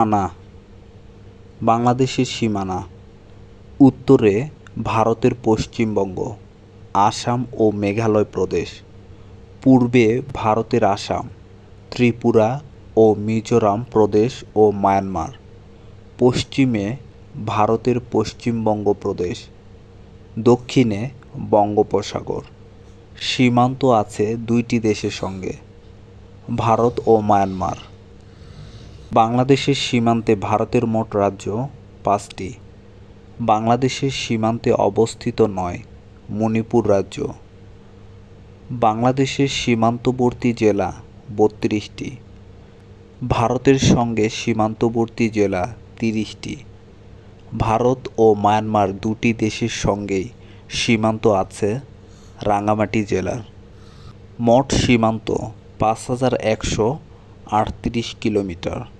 সীমানা, বাংলাদেশের সীমানা, উত্তরে ভারতের পশ্চিমবঙ্গ, আসাম ও মেঘালয় প্রদেশ, পূর্বে ভারতের আসাম, ত্রিপুরা ও মিজোরাম প্রদেশ ও মায়ানমার, পশ্চিমে ভারতের পশ্চিমবঙ্গ প্রদেশ, দক্ষিণে বঙ্গোপসাগর। সীমান্ত আছে দুইটি দেশের সঙ্গে, ভারত ও মায়ানমার। বাংলাদেশের সীমান্তে ভারতের মোট রাজ্য পাঁচটি। বাংলাদেশের সীমান্তে অবস্থিত নয়, মণিপুর রাজ্য। বাংলাদেশের সীমান্তবর্তী জেলা বত্রিশটি। ভারতের সঙ্গে সীমান্তবর্তী জেলা তিরিশটি। ভারত ও মায়ানমার দুটি দেশের সঙ্গেই সীমান্ত আছে রাঙ্গামাটি জেলার। মোট সীমান্ত পাঁচ হাজার একশো আটত্রিশ কিলোমিটার।